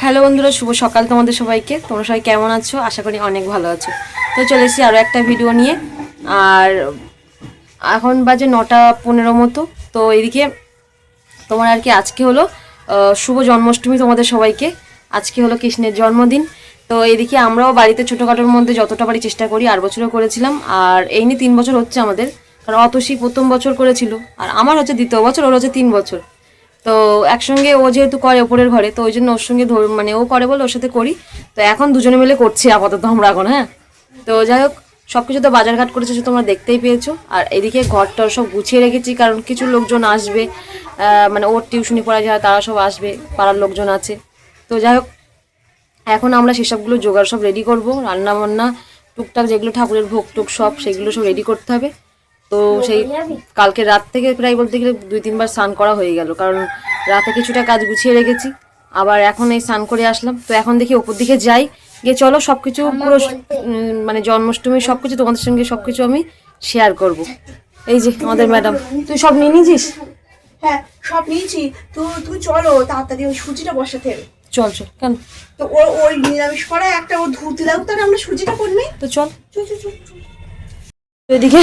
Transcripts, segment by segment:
Hello বন্ধুরা, শুভ সকাল তোমাদের সবাইকে। তোমরা সবাই কেমন আছো? আশা করি অনেক ভালো আছো। তো চলে এসেছি আরও একটা ভিডিও নিয়ে। আর এখন বাজে নটা পনেরো মতো। তো এদিকে তোমার আর কি আজকে হলো শুভ জন্মাষ্টমী তোমাদের সবাইকে। আজকে হলো কৃষ্ণের জন্মদিন। তো এদিকে আমরাও বাড়িতে ছোটোখাটোর মধ্যে যতটা পারি চেষ্টা করি, আর বছরও করেছিলাম। আর এই নিয়ে তিন বছর হচ্ছে আমাদের। কারণ অতসী প্রথম বছর করেছিল। আর আমার হচ্ছে দ্বিতীয় বছর, ওর হচ্ছে তিন বছর। তো একসঙ্গে ও যেহেতু করে ওপরের ঘরে, তো ওই জন্য ওর সঙ্গে মানে ও করে বলে ওর সাথে করি। তো এখন দুজনে মিলে করছি আপাতত আমরা এখন হ্যাঁ? তো যাই হোক সব কিছু তো বাজারঘাট করেছে সে তোমরা দেখতেই পেয়েছ। আর এদিকে ঘরটা সব গুছিয়ে রেখেছি, কারণ কিছু লোকজন আসবে। মানে ওর টিউশনি পড়া যায়, তারা সব আসবে, পাড়ার লোকজন আছে। তো যাই হোক, এখন আমরা সেসবগুলো জোগাড় সব রেডি করব। রান্না বান্না টুকটাক যেগুলো ঠাকুরের ভোগ টুক সব, সেগুলো সব রেডি করতে হবে। তো সেই কালকে রাত থেকে প্রায় বলতে গেলে দুই তিনবার স্নান করা হয়ে গেল কারণ রাতে কিছুটা কাজ গুছিয়ে রেখেছি। আবার এখন এই স্নান করে আসলাম। তো এখন দেখি ওপর দিকে যাই। গিয়ে চলো সব কিছু পুরো মানে জন্মাষ্টমী সব কিছু তোমাদের সঙ্গে সব কিছু আমি শেয়ার করব। এই যে আমাদের ম্যাডাম তুই সব নিয়ে নিয়েছিস? হ্যাঁ সব নিয়েছি। তো তুই চলো তাড়াতাড়ি ওই সুজিটা বসাতে। চল চল কেন? তো ও ওই নিরামিষ করে একটা ও ধুতে দাও তাহলে আমরা সুজিটা তো চল। চল চল চল এদিকে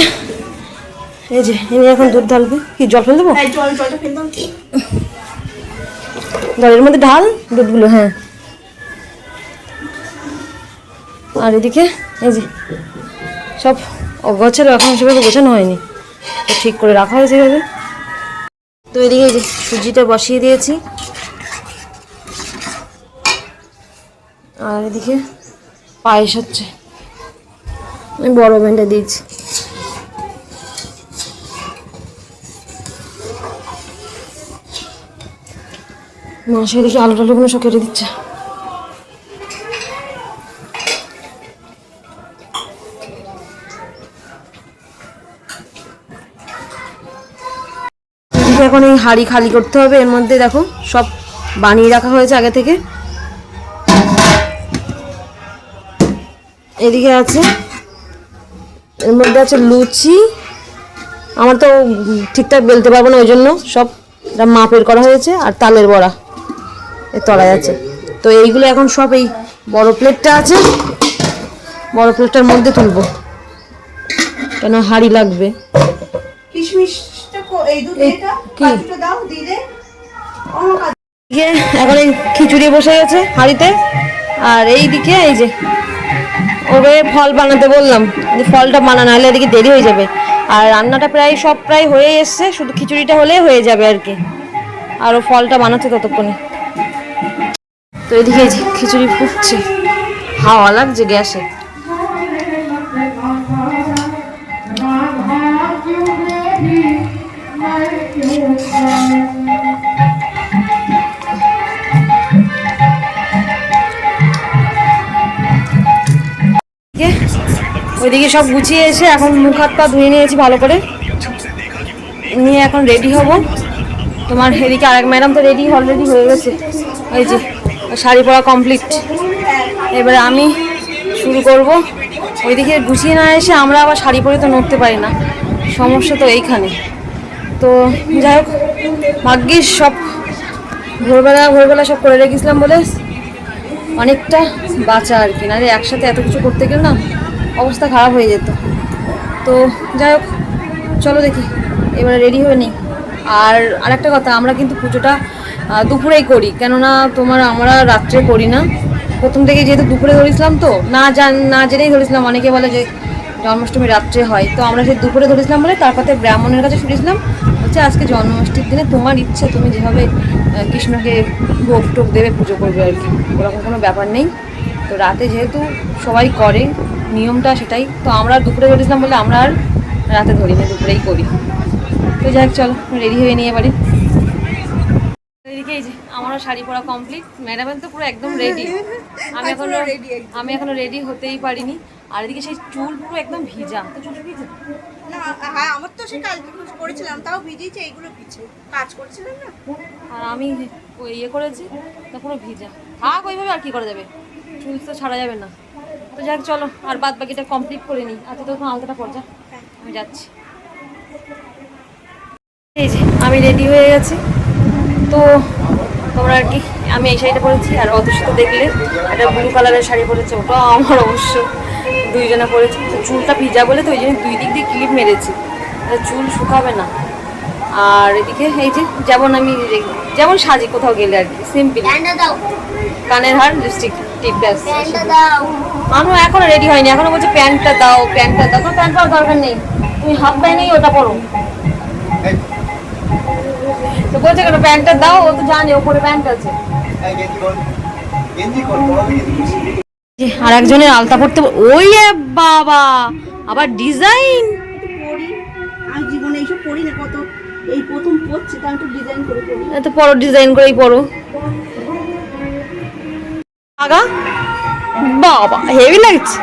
এই যে এনে এখন দুধ ঢালবে। কি জল ফেল দেবো? হ্যাঁ জলের মধ্যে ঢাল দুধগুলো হ্যাঁ। আর এদিকে এই যে সব অগোছালো এখন সেভাবে গোছানো হয়নি। তো ঠিক করে রাখা হয়েছে এভাবে। তো এদিকে যে সুজিটা বসিয়ে দিয়েছি। আর এদিকে পায়েস হচ্ছে। আমি বড় ভেন্টা দিয়েছি। মাসে দেখি আলু টালুগুলো সব কেটে দিচ্ছে। এখন এই হাঁড়ি খালি করতে হবে, এর মধ্যে দেখো সব বানিয়ে রাখা হয়েছে আগে থেকে। এদিকে আছে, এর মধ্যে আছে লুচি। আমার তো ঠিকঠাক বেলতে পারব না, ওই জন্য সব মাপের করা হয়েছে আর তালের বড়া। এ তলায় আছে। তো এইগুলো এখন সব এই বড় প্লেটটা আছে। বড় প্লেটটার মধ্যে তুলবো। কেন হাঁড়ি লাগবে? এখন এই খিচুড়ি বসে গেছে হাঁড়িতে। আর এই দিকে এই যে ওকে ফল বানাতে বললাম। যে ফলটা বানানো হলে এদিকে দেরি হয়ে যাবে। আর রান্নাটা প্রায় সব প্রায় হয়ে এসছে শুধু খিচুড়িটা হলেই হয়ে যাবে আর কি। আর ও ফলটা বানাচ্ছে ততক্ষণে। তো এদিকে খিচুড়ি ফুটছে। হাওয়া লাগছে গ্যাসে। ওইদিকে সব গুছিয়ে এসে এখন মুখ হাত পা ধুয়ে নিয়েছি ভালো করে। নিয়ে এখন রেডি হব। তোমার এদিকে আরেক ম্যাডাম তো রেডি অলরেডি হয়ে গেছে। এই যে শাড়ি পরা কমপ্লিট এবারে আমি শুরু করব। ওইদিকে গুছিয়ে না এসে আমরা আবার শাড়ি পরে তো নড়তে পারি না। সমস্যা তো এইখানে। তো যাই হোক, ভাগ্যিস সব ভোরবেলা ভোরবেলা সব করে রেখেছিলাম বলে অনেকটা বাঁচা আর কি। না রে একসাথে এত কিছু করতে গেলে না অবস্থা খারাপ হয়ে যেত। তো যাই হোক, চলো দেখি। এবারে রেডি হয়ে নিই। আর আরেকটা কথা, আমরা কিন্তু পুজোটা দুপুরেই করি। কেননা তোমার আমরা রাত্রে করি না। প্রথম থেকে যেহেতু দুপুরে ধরেছিলাম তো, না জান, না জেনেই ধরেছিলাম। অনেকে বলে যে জন্মাষ্টমী রাত্রে হয়। তো আমরা সেই দুপুরে ধরেছিলাম বলে তারপরে ব্রাহ্মণের কাছে শুনেছিলাম হচ্ছে আজকে জন্মাষ্টমীর দিনে তোমার ইচ্ছে, তুমি যেভাবে কৃষ্ণকে ভোগ টোক দেবে, পুজো করবে আর কি। ওরকম কোনো ব্যাপার নেই। তো রাতে যেহেতু সবাই করে, নিয়মটা সেটাই। তো আমরা দুপুরে ধরেছিলাম বলে আমরা আর রাতে ধরি না, দুপুরেই করি। তো যাই হোক চলো, রেডি হয়ে নিয়ে এদিকে এই যে আমারও শাড়ি পরা কমপ্লিট ম্যাডামের তো পুরো একদম রেডি আমি এখনও আমি এখনও রেডি হতেই পারিনি। আর এদিকে সেই চুল পুরো একদম ভিজা। তো চুল ভিজে না হ্যাঁ আমার তো সে কালকে করেছিলাম তাও ভিজিয়েছে এইগুলো পিছে কাজ করছিলাম না। আর আমি ইয়ে করেছি তো পুরো ভিজা। থাক ওইভাবে আর কি করা যাবে? চুল তো ছাড়া যাবে না। তো যাক চলো আর বাদ বাকিটা কমপ্লিট করে নিই। আচ্ছা তখন আলতাটা পর যা। আমি যাচ্ছি। এই যে আমি রেডি হয়ে গেছি। তো তোমরা আর কি আমি এই শাড়িটা পরেছি আর অদৃশ্য দেখলে। একটা ব্লু কালারের শাড়ি পরেছে ওটা আমার অবশ্য দুইজনে পরেছি। তো চুলটা ভিজা বলে তো ওই জন্য দুই দিক দিয়ে ক্লিপ মেরেছি। চুল শুকাবে না। আর এদিকে এই যে যেমন আমি যেমন সাজি কোথাও গেলে আর কি সিম্পল কানের হার লিপস্টিক টিপ ব্যাস। মানু এখনও রেডি হয়নি এখনও বলছে প্যান্টটা দাও প্যান্টটা দাও। কোনো প্যান্ট পাওয়ার দরকার নেই। তুমি হাফ প্যান্টেই ওটা পরো। তো বলছে কেন, প্যান্টটা দাও, ও তো জানে ওপরে প্যান্ট আছে। আর একজনের আলতা পড়তে ওই বাবা, আবার ডিজাইন। তা আগা, বাবা, হেভি লাগছে।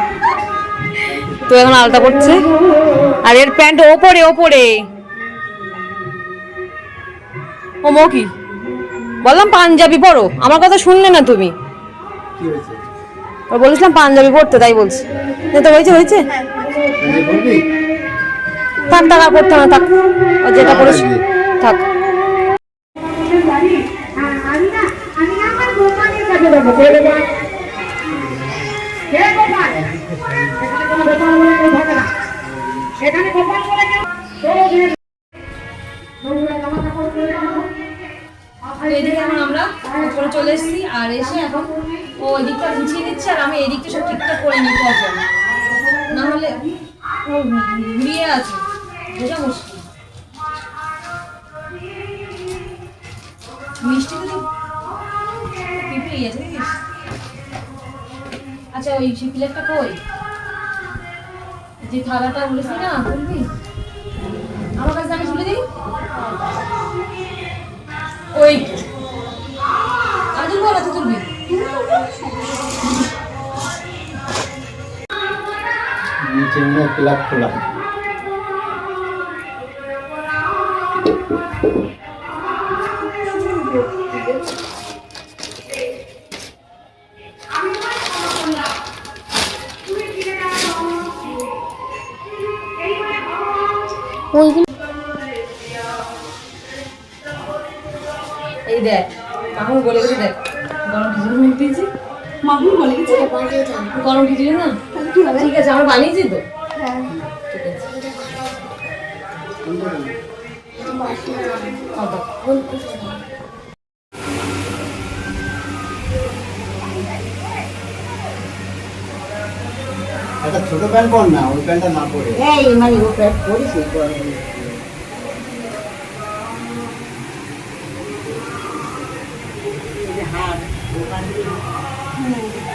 তো এখন আলতা পড়ছে আর এর প্যান্ট ওপরে ওপরে। ও মৌকি কি বললাম পাঞ্জাবি পরো আমার কথা শুনলে না তুমি। ও বলেছিলাম পাঞ্জাবি পরতে তাই বলছি। তো হয়েছে হয়েছে। তাক তাক থাক পরতে হবে না থাক। ও যেটা পড়েছি। আমরা উপরে চলে এসেছি, আর এসে এখন ও ওই দিকটা গুছিয়ে দিচ্ছে, আর আমি এদিকটা সব ঠিকঠাক করে নিতে হবে। না হলে ঘুরিয়ে আছে, বোঝা মুশকিল। মিষ্টি তো পিঁপড়ে গেছে আচ্ছা ওই সে প্লেটটা কই? যে থালাটা বলেছি না তুলবি আমার কাছে আমি তুলে দিই। ওই আমি তুলবো নিচে খোলা। দেখ গরম খিচুড়ি দিয়েছি। বলে গেছে। গরম খিচুড়ি না? ঠিক আছে আমরা বানিয়েছি তো। হ্যাঁ ঠিক আছে। একটা ছোট প্যান্ট পর না ওই প্যান্টটা না পরে? এই মানে ও প্যান্ট পরিস এই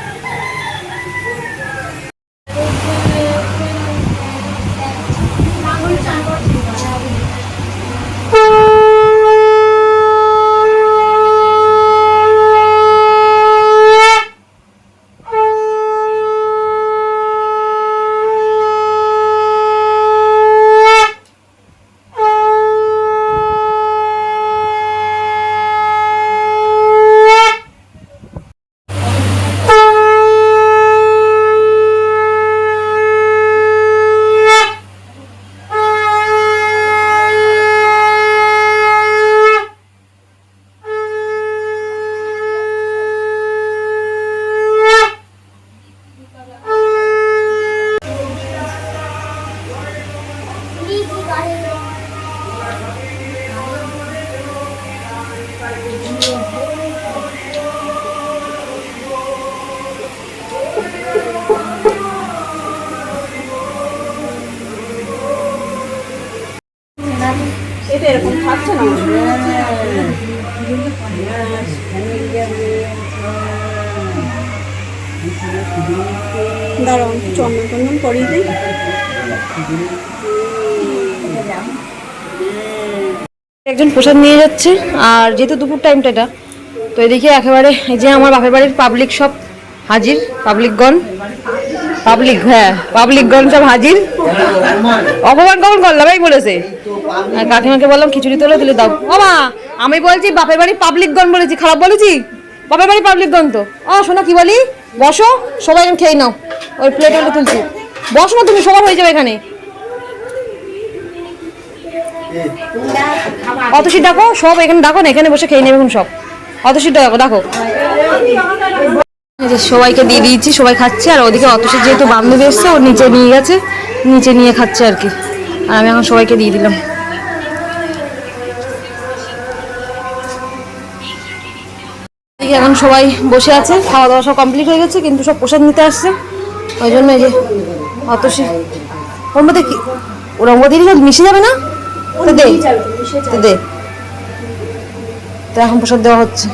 একজন প্রসাদ নিয়ে যাচ্ছে, আর যেহেতু দুপুর টাইমটা এটা, তো এদিকে একেবারে এই যে আমার বাপের বাড়ির পাবলিক সব হাজির পাবলিকগণ পাবলিক হ্যাঁ পাবলিকগণ সব হাজির। অপমান কখন করলাম, এই বলেছে। কাকিমাকে বললাম, খিচুড়ি তোলে, তুলে দাও। মা, আমি বলছি বাপের বাড়ির পাবলিকগণ বলেছি, খারাপ বলেছি? বাপের বাড়ির পাবলিকগণ তো। ও, শোনা কি বলি? বসো, সবাই খেয়ে নাও। ওই প্লেট তুলছি। বসো না, তুমি সবার হয়ে যাবে এখানে। অতসী, ডাকো, সব এখানে ডাকো না, এখানে বসে খেয়ে নেবে এখন সব। অতসী, ডাকো ডাকো। সবাইকে দিয়ে দিয়েছি, সবাই খাচ্ছে, আর ওদিকে অতসী যেহেতু বান্ধবী এসছে, ও নিচে নিয়ে গেছে, নিচে নিয়ে খাচ্ছে আর কি। আর আমি এখন সবাইকে দিয়ে দিলাম। এখন সবাই বসে আছে, খাওয়া দাওয়া সব কমপ্লিট হয়ে গেছে, কিন্তু সব প্রসাদ নিতে আসছে। ওই জন্য এই যে অতসী। ওর মধ্যে কি ওর কি মিশে যাবে না? তো দে। তো দে। তো এখন প্রসাদ দেওয়া হচ্ছে।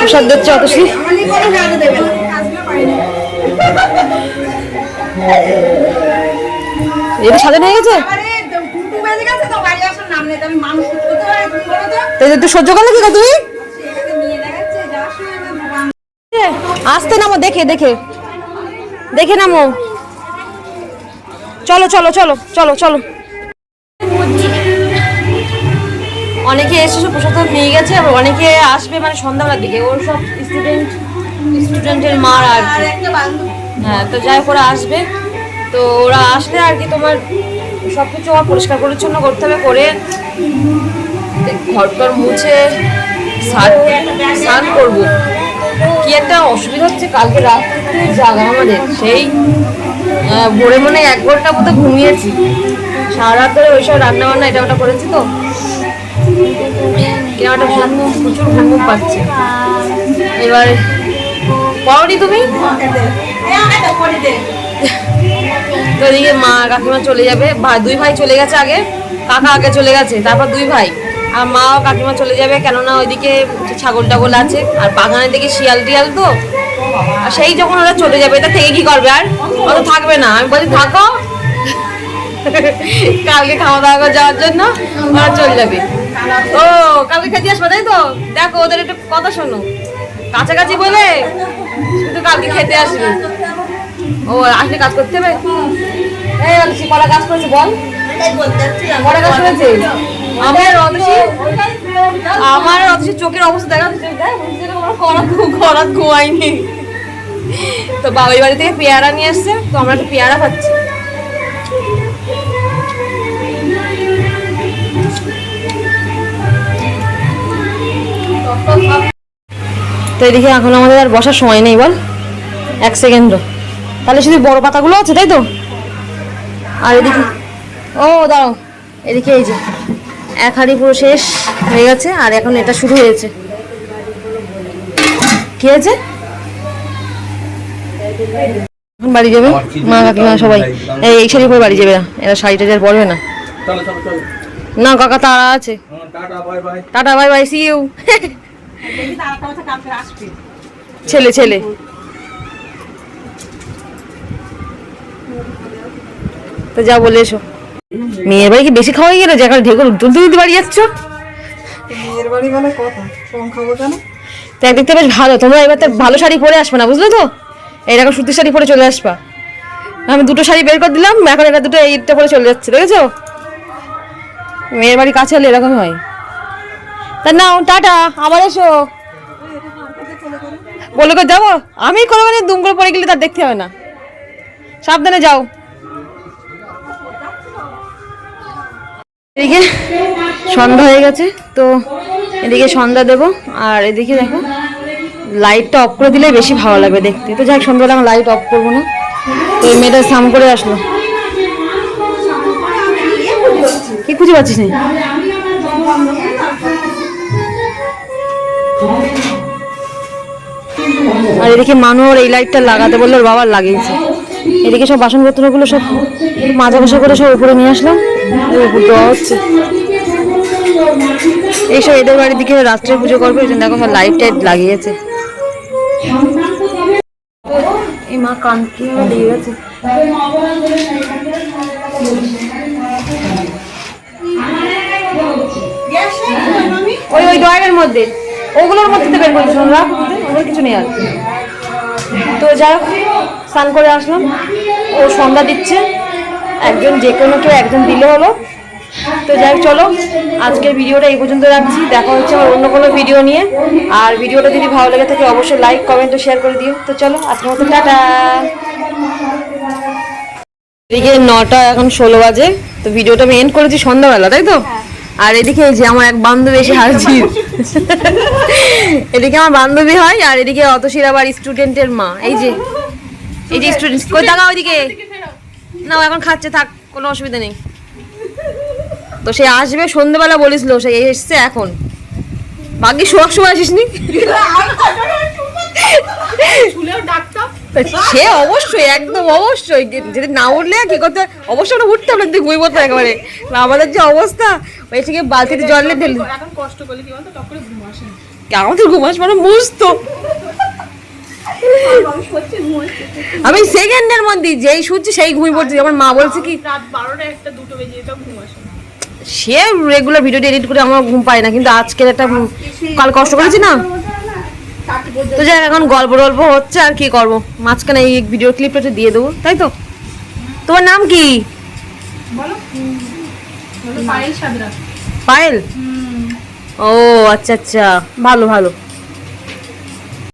প্রসাদ দিচ্ছে অতসী। এটা সাজানো হয়ে গেছে? আরে দুটো বেজে গেছে তো আসতে নামো, দেখে দেখে। দেখে নামো। চলো চলো চলো চলো চলো। অনেকে এসে সব প্রসাদ নিয়ে গেছে, আবার অনেকে আসবে মানে সন্ধ্যাবেলার দিকে। ওর সব স্টুডেন্ট স্টুডেন্টের মার আর হ্যাঁ তো যাই হোক, ওরা আসবে। তো ওরা আসলে আর কি তোমার সব কিছু আমার পরিষ্কার পরিচ্ছন্ন করতে হবে, করে ঘর টর মুছে স্নান করব। কি একটা অসুবিধা হচ্ছে কালকে রাত্রিতে জাগা আমাদের? সেই ভোরে মনে এক ঘণ্টা মতো ঘুমিয়েছি। সারা রাত ধরে ওইসব রান্না বান্না এটা ওটা করেছি তো। কেন একটা ঘুম ঘুম প্রচুর ঘুম পাচ্ছে। এবার পড়নি তুমি? তো এদিকে মা কাকিমা চলে যাবে। দুই ভাই চলে গেছে আগে। কাকা আগে চলে গেছে, তারপর দুই ভাই। আর মা ও কাকিমা চলে যাবে কেননা ওইদিকে ছাগল টাগল আছে আর বাগানের দিকে শিয়াল টিয়াল তো। আর সেই যখন ওরা চলে যাবে তা থেকে কি করবে আর? অত থাকবে না। আমি বলি থাকো। কালকে খাওয়া দাওয়া করে যাওয়ার জন্য ওরা চলে যাবে। ও কালকে খেতে আসবে তাই তো? দেখো ওদের একটু কথা শোনো। কাছাকাছি বলে শুধু কালকে খেতে আসবে। ও আসলে কাজ করতে হবে? এই কলা কাজ করেছে বল। কলা কাজ করেছে? আমার অতসী আমার অতসী চোখের অবস্থা দেখা যাচ্ছে। দেখ বুঝতে পারছ আমার করা করা ঘুমাইনি তো বাবার বাড়ি থেকে পেয়ারা নিয়ে এসছে তো আমরা একটু পেয়ারা খাচ্ছি। তো এদিকে এখন আমাদের আর বসার সময় নেই, বল। এক সেকেন্ডও। তাহলে শুধু বড় পাতাগুলো আছে, তাই তো? আর এদিকে ও, দাঁড়াও। এদিকে এই যে। এক হাঁড়ি পুরো শেষ হয়ে গেছে আর এখন এটা শুরু হয়েছে। কি হয়েছে? বাড়ি যাবে? মা কাকিমা সবাই। এই এই শাড়ি পরে বাড়ি যাবে না। এরা শাড়ি টাড়ি আর পরবে না। না কাকা তারা আছে। হ্যাঁ, tata bye bye see you ছেলে ছেলে। তো যা বলে এসো। মেয়ের বাড়ি কি বেশি খাওয়াই গেলে? যেখানে ঢেকুর তুলতে তুলতে বাড়ি যাচ্ছ? মেয়ের বাড়ি মানে কথা? কম খাব কেন? তো একদিক থেকে বেশ ভালো। তোমরা এবার তো ভালো শাড়ি পরে আসবে না বুঝলে তো? এই এইরকম সুতির শাড়ি পরে চলে আসবা। আমি দুটো শাড়ি বের করে দিলাম এখন এটা দুটো এইটা পরে চলে যাচ্ছে দেখেছ? মেয়ের বাড়ি কাছে হলে এরকম হয়। তা নাও টাটা আবার এসো। বলে করে যাব? আমি কোনো মানে দুম করে পড়ে গেলে তার দেখতে হবে না। সাবধানে যাও। এদিকে সন্ধ্যা হয়ে গেছে, তো এদিকে সন্ধ্যা দেবো। আর এদিকে দেখো লাইটটা অফ করে দিলে বেশি ভালো লাগবে দেখতে। তো যাই সন্ধ্যাবেলা আমি লাইট অফ করব না। তো মেয়েটা স্নান করে আসলো। কি খুঁজে পাচ্ছিস নি? আর এদিকে মানুষ এই লাইটটা লাগাতে বলল, ওর বাবার লাগিয়েছে। এদিকে সব বাসনপত্রগুলো সব মাজা কষা করে সব উপরে নিয়ে আসলাম। এইসব এদের বাড়ির দিকে রাত্রে পুজো করবে, এই জন্য দেখো সব লাইট টাইট লাগিয়েছে। এই মা কান দিয়ে গেছে। ওই ওই ড্রয়ারের মধ্যে। ওগুলোর মধ্যে তো বের কিছু নেই আর। তো যাই হোক, স্নান করে আসলাম। ও সন্ধ্যা দিচ্ছে। একজন যে কোনো কেউ একজন দিলে হলো। তো যাই চলো, আজকের ভিডিওটা এই পর্যন্ত রাখছি। দেখা হচ্ছে আমার অন্য কোনো ভিডিও নিয়ে। আর ভিডিওটা যদি ভালো লেগে থাকে, অবশ্যই লাইক কমেন্ট ও শেয়ার করে দিও। তো চলো, আজকের মতো টাটা। এদিকে নটা এখন ষোলো বাজে। তো ভিডিওটা আমি এন্ড করেছি সন্ধ্যাবেলা, তাই তো? আর এদিকে যে আমার এক বান্ধবী এসে হাজির। এদিকে আমার বান্ধবী হয়, আর এদিকে অতসীর আবার স্টুডেন্টের মা। এই যে এই যে স্টুডেন্ট কই টাকা ওইদিকে না ও এখন খাচ্ছে থাক কোনো অসুবিধা নেই। তো সে আসবে সন্ধ্যেবেলা বলিসলো সে এসছে এখন। বাকি শোয়ার সময় আসিস নি? সে অবশ্যই একদম অবশ্যই। যদি না উঠলে কি করতে? অবশ্যই আমরা উঠতে হবে তুই বই পড়তো একেবারে। না, আমাদের যে অবস্থা ওই থেকে বালতিতে জল নিয়ে ঢেলে কষ্ট করলে কি বলতো? ঘুম না। আমাদের ঘুমাস মানে মুস্ত আমি সেকেন্ডের মধ্যে যেই শুচ্ছি সেই ঘুমিয়ে পড়ছি। আমার মা বলছে কি রাত বারোটা একটা দুটো বেজে যেত ঘুম আসে। সে রেগুলার ভিডিওটি এডিট করে আমার ঘুম পায় না কিন্তু আজকের একটা কাল কষ্ট করেছি না? তো যাই এখন গল্প টল্প হচ্ছে আর কি করব? মাঝখানে এই ভিডিও ক্লিপটা দিয়ে দেবো তাই তো? তোমার নাম কি? পায়েল ও আচ্ছা আচ্ছা। ভালো ভালো।